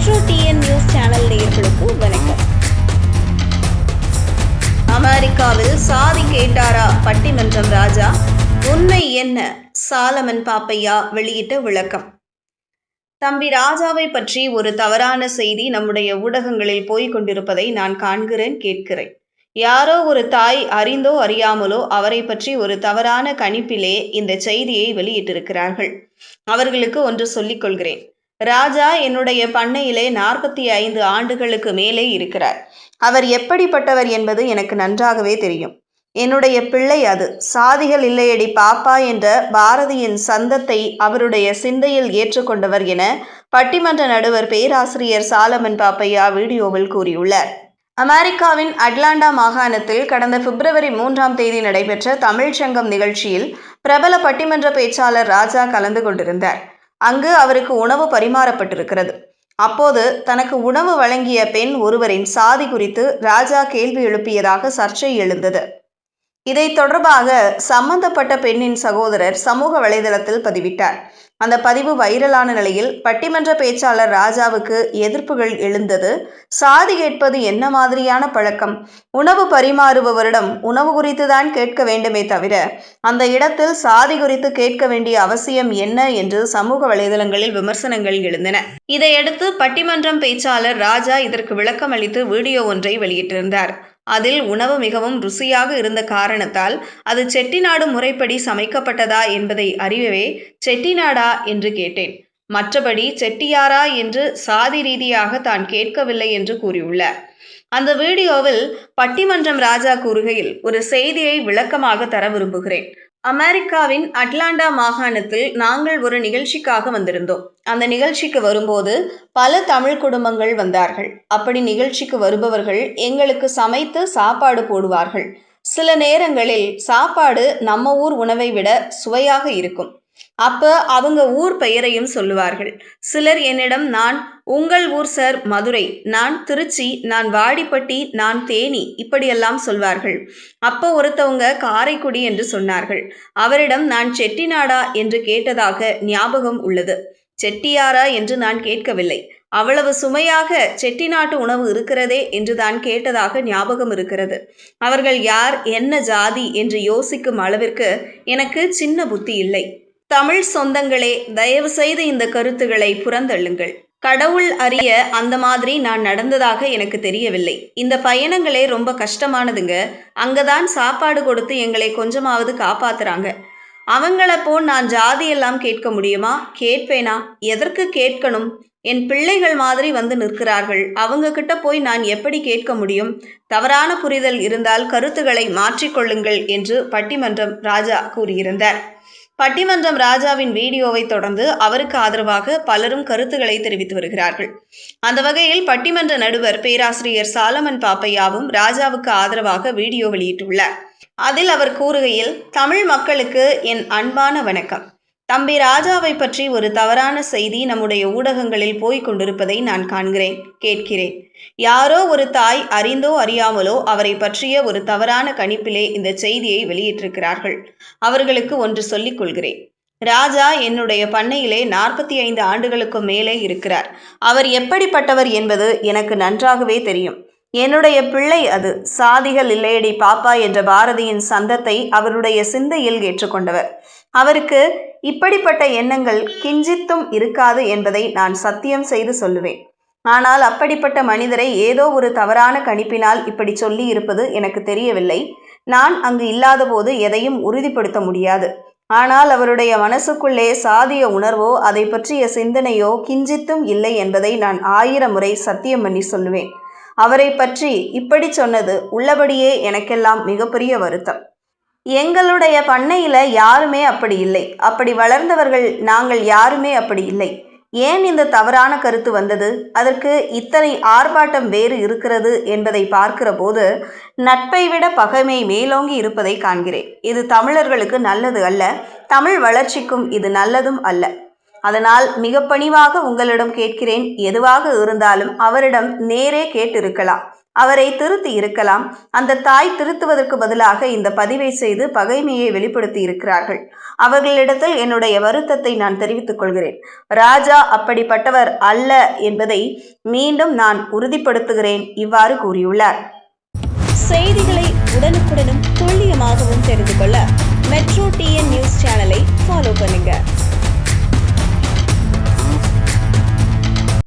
Metro TN news channel நேயர்களுக்கு வணக்கம். அமெரிக்காவில் சாதி கேட்டாரா பட்டிமன்றம் ராஜா? உண்மை என்ன? சாலமன் பாப்பையா? வெளியிட்ட விளக்கம். தம்பி ராஜாவை பற்றி ஒரு தவறான செய்தி நம்முடைய ஊடகங்களில் போய்க் கொண்டிருப்பதை நான் காண்கிறேன் கேட்கிறேன். யாரோ ஒரு தாய் அறிந்தோ அறியாமலோ அவரை பற்றி ஒரு தவறான கணிப்பிலே இந்த செய்தியை வெளியிட்டிருக்கிறார்கள். அவர்களுக்கு ஒன்று சொல்லிக் கொள்கிறேன். ராஜா என்னுடைய பண்ணையிலே நாற்பத்தி ஐந்து ஆண்டுகளுக்கு மேலே இருக்கிறார். அவர் எப்படிப்பட்டவர் என்பது எனக்கு நன்றாகவே தெரியும். என்னுடைய பிள்ளை அது. சாதிகள் இல்லையடி பாப்பா என்ற பாரதியின் சந்தத்தை அவருடைய சிந்தையில் ஏற்றுக்கொண்டவர் என பட்டிமன்ற நடுவர் பேராசிரியர் சாலமன் பாப்பையா வீடியோவில் கூறியுள்ளார். அமெரிக்காவின் அட்லாண்டா மாகாணத்தில் கடந்த பிப்ரவரி மூன்றாம் தேதி நடைபெற்ற தமிழ்ச்சங்கம் நிகழ்ச்சியில் பிரபல பட்டிமன்ற பேச்சாளர் ராஜா கலந்து கொண்டிருந்தார். அங்கு அவருக்கு உணவு பரிமாறப்பட்டிருக்கிறது. அப்போது தனக்கு உணவு வழங்கிய பெண் ஒருவரின் சாதி குறித்து ராஜா கேள்வி எழுப்பியதாக சர்ச்சை எழுந்தது. இதை தொடர்பாக சம்பந்தப்பட்ட பெண்ணின் சகோதரர் சமூக வலைதளத்தில் பதிவிட்டார். அந்த பதிவு வைரலான நிலையில் பட்டிமன்ற பேச்சாளர் ராஜாவுக்கு எதிர்ப்புகள் எழுந்தது. சாதி கேட்பது என்ன மாதிரியான பழக்கம்? உணவு பரிமாறுபவரிடம் உணவு குறித்து தான் கேட்க வேண்டுமே தவிர அந்த இடத்தில் சாதி குறித்து கேட்க வேண்டிய அவசியம் என்ன என்று சமூக வலைதளங்களில் விமர்சனங்கள் எழுந்தன. இதையடுத்து பட்டிமன்றம் பேச்சாளர் ராஜா இதற்கு விளக்கம் அளித்து வீடியோ ஒன்றை வெளியிட்டிருந்தார். அதில் உணவு மிகவும் ருசியாக இருந்த காரணத்தால் அது செட்டிநாடு முறைப்படி சமைக்கப்பட்டதா என்பதை அறியவே செட்டிநாடா என்று கேட்டேன். மற்றபடி செட்டியாரா என்று சாதி ரீதியாக தான் கேட்கவில்லை என்று கூறியுள்ளார். அந்த வீடியோவில் பட்டிமன்றம் ராஜா கூறுகையில் ஒரு செய்தியை விளக்கமாக தர விரும்புகிறேன். அமெரிக்காவின் அட்லாண்டா மாகாணத்தில் நாங்கள் ஒரு நிகழ்ச்சிக்காக வந்திருந்தோம். அந்த நிகழ்ச்சிக்கு வரும்போது பல தமிழ் குடும்பங்கள் வந்தார்கள். அப்படி நிகழ்ச்சிக்கு வருபவர்கள் எங்களுக்கு சமைத்து சாப்பாடு போடுவார்கள். சில நேரங்களில் சாப்பாடு நம்ம ஊர் உணவை விட சுவையாக இருக்கும். அப்போ அவங்க ஊர் பெயரையும் சொல்லுவார்கள். சிலர் என்னிடம் நான் உங்கள் ஊர் சார் மதுரை. நான் திருச்சி. நான் வாடிப்பட்டி. நான் தேனி. இப்படியெல்லாம் சொல்வார்கள். அப்போ ஒருத்தவங்க காரைக்குடி என்று சொன்னார்கள். அவரிடம் நான் செட்டிநாடா என்று கேட்டதாக ஞாபகம் உள்ளது. செட்டியாரா என்று நான் கேட்கவில்லை. அவ்வளவு சுமையாக செட்டிநாட்டு உணவு இருக்கிறதே என்று தான் கேட்டதாக ஞாபகம் இருக்கிறது. அவர்கள் யார்? என்ன ஜாதி? என்று யோசிக்கும் அளவிற்கு எனக்கு சின்ன புத்தி இல்லை. தமிழ் சொந்தங்களே தயவு செய்து இந்த கருத்துக்களை புறந்தள்ளுங்கள். கடவுள் அறிய அந்த மாதிரி நான் நடந்ததாக எனக்கு தெரியவில்லை. இந்த பயணங்களே ரொம்ப கஷ்டமானதுங்க. அங்கதான் சாப்பாடு கொடுத்து எங்களை கொஞ்சமாவது காப்பாத்துறாங்க. அவங்கள போ நான் ஜாதியெல்லாம் கேட்க முடியுமா? கேட்பேனா? எதற்கு கேட்கணும்? என் பிள்ளைகள் மாதிரி வந்து நிற்கிறார்கள். அவங்க கிட்ட போய் நான் எப்படி கேட்க முடியும்? தவறான புரிதல் இருந்தால் கருத்துக்களை மாற்றிக்கொள்ளுங்கள் என்று பட்டிமன்றம் ராஜா கூறியிருந்தார். பட்டிமன்றம் ராஜாவின் வீடியோவை தொடர்ந்து அவருக்கு ஆதரவாக பலரும் கருத்துக்களை தெரிவித்து வருகிறார்கள். அந்த வகையில் பட்டிமன்ற நடுவர் பேராசிரியர் சாலமன் பாப்பையாவும் ராஜாவுக்கு ஆதரவாக வீடியோ வெளியிட்டுள்ளார். அதில் அவர் கூறுகையில் தமிழ் மக்களுக்கு என் அன்பான வணக்கம். தம்பி ராஜாவை பற்றி ஒரு தவறான செய்தி நம்முடைய ஊடகங்களில் போய்க் கொண்டிருப்பதை நான் காண்கிறேன் கேட்கிறேன். யாரோ ஒரு தாய் அறிந்தோ அறியாமலோ அவரை பற்றிய ஒரு தவறான கணிப்பிலே இந்த செய்தியை வெளியிட்டிருக்கிறார்கள். அவர்களுக்கு ஒன்று சொல்லிக் கொள்கிறேன். ராஜா என்னுடைய பண்ணையிலே நாற்பத்தி ஐந்து ஆண்டுகளுக்கு மேலே இருக்கிறார். அவர் எப்படிப்பட்டவர் என்பது எனக்கு நன்றாகவே தெரியும். என்னுடைய பிள்ளை அது. சாதிகள் இல்லையடி பாப்பா என்ற பாரதியின் சந்தத்தை அவருடைய சிந்தையில் ஏற்றுக்கொண்டவர். அவருக்கு இப்படிப்பட்ட எண்ணங்கள் கிஞ்சித்தும் இருக்காது என்பதை நான் சத்தியம் செய்து சொல்லுவேன். ஆனால் அப்படிப்பட்ட மனிதரை ஏதோ ஒரு தவறான கணிப்பினால் இப்படி சொல்லி இருப்பது எனக்கு தெரியவில்லை. நான் அங்கு இல்லாதபோது எதையும் உறுதிப்படுத்த முடியாது. ஆனால் அவருடைய மனசுக்குள்ளே சாதிய உணர்வோ அதை பற்றிய சிந்தனையோ கிஞ்சித்தும் இல்லை என்பதை நான் ஆயிரம் முறை சத்தியம் பண்ணி சொல்லுவேன். அவரை பற்றி இப்படி சொன்னது உள்ளபடியே எனக்கெல்லாம் மிகப்பெரிய வருத்தம். எங்களுடைய பண்ணையில் யாருமே அப்படி இல்லை. அப்படி வளர்ந்தவர்கள் நாங்கள் யாருமே அப்படி இல்லை. ஏன் இந்த தவறான கருத்து வந்தது? அதற்கு இத்தனை ஆர்ப்பாட்டம் வேறு இருக்கிறது என்பதை பார்க்கிற போது நட்பை விட பகைமை மேலோங்கி இருப்பதை காண்கிறேன். இது தமிழர்களுக்கு நல்லது அல்ல தமிழ் வளர்ச்சிக்கும் இது நல்லதும் அல்ல. அதனால் மிக பணிவாக உங்களிடம் கேட்கிறேன் எதுவாக இருந்தாலும் அவரிடம் நேரே கேட்டிருக்கலாம். அவரை திருத்தி இருக்கலாம். அந்த தாய் திருத்துவதற்கு பதிலாக இந்த பதிவை செய்து பகைமையை வெளிப்படுத்தி இருக்கிறார்கள். அவர்களிடத்தில் என்னுடைய வருத்தத்தை நான் தெரிவித்துக் கொள்கிறேன். ராஜா அப்படிப்பட்டவர் அல்ல என்பதை மீண்டும் நான் உறுதிப்படுத்துகிறேன் இவ்வாறு கூறியுள்ளார். செய்திகளை உடனுக்குடனும் துல்லியமாகவும் தெரிந்து கொள்ள மெட்ரோ டிஎன் நியூஸ் சேனலை ஃபாலோ பண்ணுங்க.